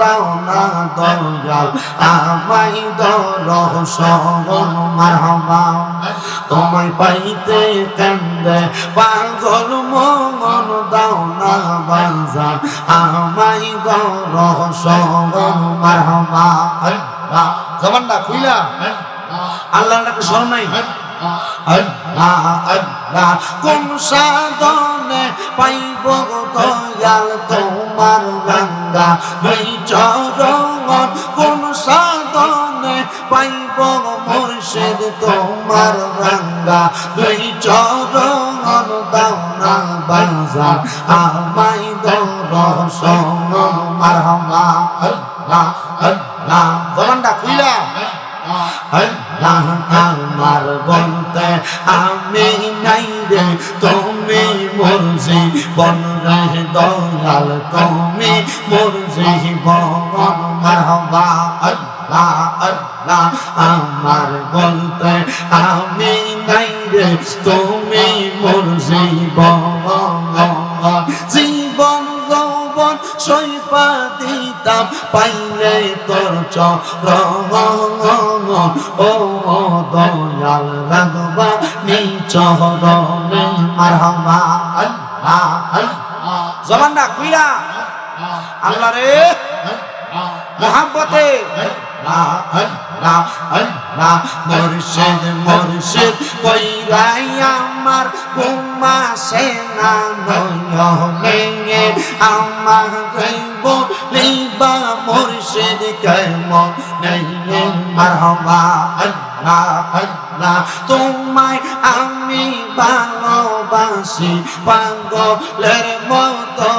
দাও না দয়াল আমাই দর্শন মারহাবা। তোমায় পাইতে কান্দে পাগল মন দাও না বাজান আমাই দর্শন মারহাবা। জবানটা খুইলা। আল্লাহর একটা স্মরণ নাই? আল্লাহ আল্লাহ, কোন সাধনে পাইব দয়াল? তোমার গঙ্গা দুই চরণ। কোন সাধনে পাইব মুর্শিদ? তোমার গঙ্গা দুই চরণ। দাও না বাজার আমাই দর্শন মারহামা আল্লাহ আল্লাহ জবানটা খুইলা। আল্লাহ আমার বলতে আমি নাই রে, তুমি মোর জীবন রে দয়াল, তুমি মোর জীবন মারহাবা আল্লাহ আল্লাহ, আমার বলতে আমি নাই রে, তুমি মোর জীবন জীবন, যৌবন সৈপা দিতাম পাইলে তোর চরণ ও দয়াল রাগবা নিচরণে মারহামা আল্লাহ কুইরা। আল্লাহ রে। মোহাম্মতে মুর্শিদ মুর্শিদ, কইরাই আমার কুমা সেনা নয়নে। আমার তোমায় আমি ভালোবাসি, পাগলের মতো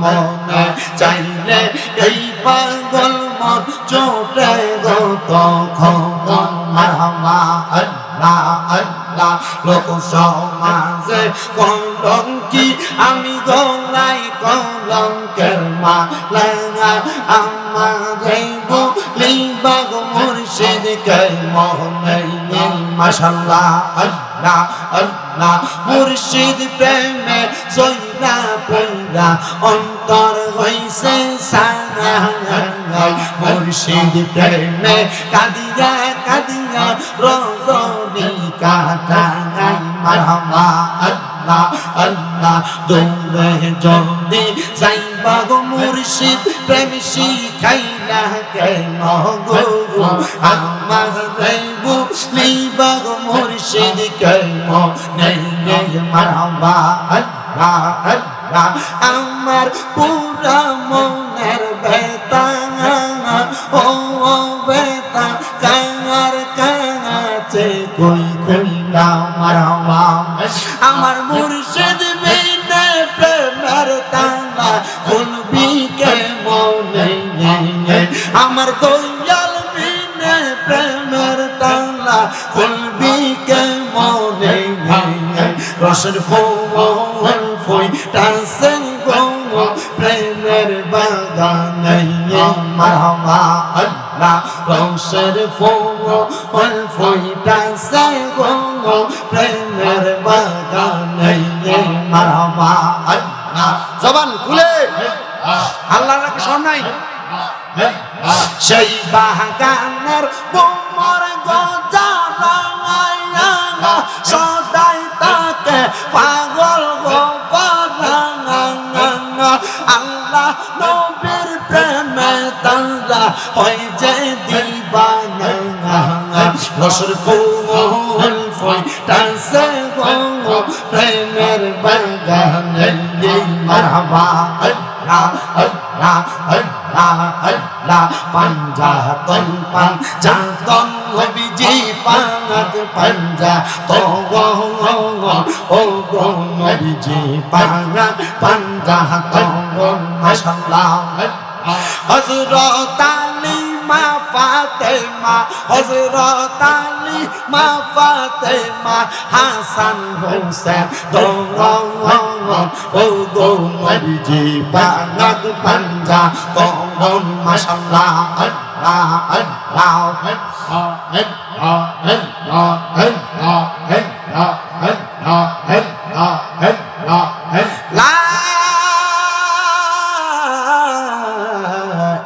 মনে। চাইলে এই পাগল মন চোটে গো তখন মারহামা আল্লাহ আল্লাহ। লোক সমাজে কলঙ্কি আমি গলাই কলঙ্কের মালা আমারে বলিবা গো মুর্শিদ কে মোহনে মাশাল্লাহ আল্লাহ আল্লাহ। মুর্শিদ প্রেমে সইরা পইরা অন্তর হইছে সারা মুর্শিদ প্রেমে কাদিয়া কাদিয়া রজনী কাটাই মারহামা আল্লাহ। আল্লাহ দৌড়ে যদি যাইবা গো মুর্শিদ, প্রেম শিখাইলা কেন গুরু আমার দেবু লিবা গো মুর্শিদ কেন নেই নেই মারহামা আল্লাহ আল্লাহ, আমার পুরা মনের বেতা ও বেতা কার কাছে কই? কইলা মারহামা আমার মুর্শিদ বিনে প্রেমের তালা খুলবি কে মনে আমার দয়াল বিনে প্রেমের তালা খুলবি কে মনে রসের ফোন ফই টাসে গো, প্রেমের বাগানে। মারহামা আল্লাহ রসের ফোন ফই টাসে গো প্রেমের বাগানে আল্লাহ জবান খুলে। আল্লাহ রাখে শোন নাই? সেই বাগানের বোমর গজারাঙায়া সদাই তাকে তারা হয় যে দিবানা। রসর ফুল ফুল গো প্রেমের বাগানে মারহাবা। আল্লাহ আল্লাহ আল্লাহ আল্লাহ পাঞ্জাতন পাঞ্জাতন নবীজি পানাত পাঞ্জা তো ও গো নবীজি পানাত পাঞ্জাতন মাশাআল্লাহ হযরত আলী মা ফাতেমা হযরত আলী মা ফাতেমা হাসান হোসেন তো ও গো নবীজি পানাত পাঞ্জা তো মাশাআল্লাহ আল্লাহ আল্লাহ লা